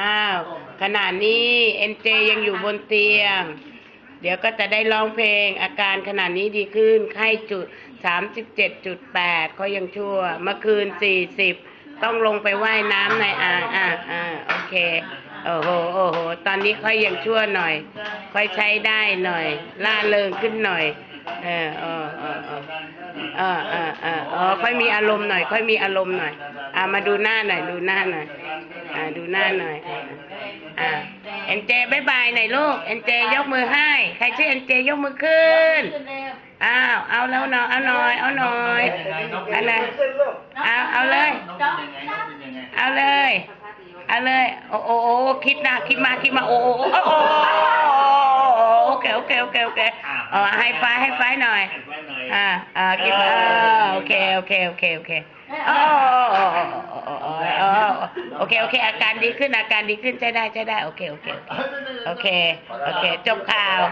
อ้าวขณะนี้เอ็นเจยังอยู่บนเตียง เดี๋ยวก็จะได้ร้องเพลง อาการขนาดนี้ดีขึ้น ไข้จุดสามสิบเจ็ดจุดแปดก็ยังชั่ว เมื่อคืนสี่สิบต้องลงไปว่ายน้ำในอ่างอ่าอ่าโอเค โอ้โหโอ้โห ตอนนี้ค่อยยังชั่วหน่อย ค่อยใช้ได้หน่อยล่าเริงขึ้นหน่อย เออเออเออเออเออเออเออเออค่อยมีอารมณ์หน่อย ค่อยมีอารมณ์หน่อย อ่ามาดูหน้าหน่อย ดูหน้าหน่อย อ่าดูหน้าหน่อย อ่าเอ็นเจบายบายหน่อยลูก เอ็นเจยกมือให้ ใครชื่อเอ็นเจยกมือขึ้น อ้าว เอาแล้วน่อยเอาหน่อย เอาหน่อยอะไรเอาเอาเลย เอาเลย เอาเลย โอ้โอ้คิดนะ คิดมา คิดมา โอ้โอ้โอ้ เคโอเคโอเคโอเคเออให้ไฟให้ไฟหน่อย อ่าอ่าคิดมาโอเคโอเคโอเคโอเคโอ้โอเคโอเค อาการดีขึ้นอาการดีขึ้นใช้ได้ใช้ได้โอเคโอเคโอเคโอเค จบข่าว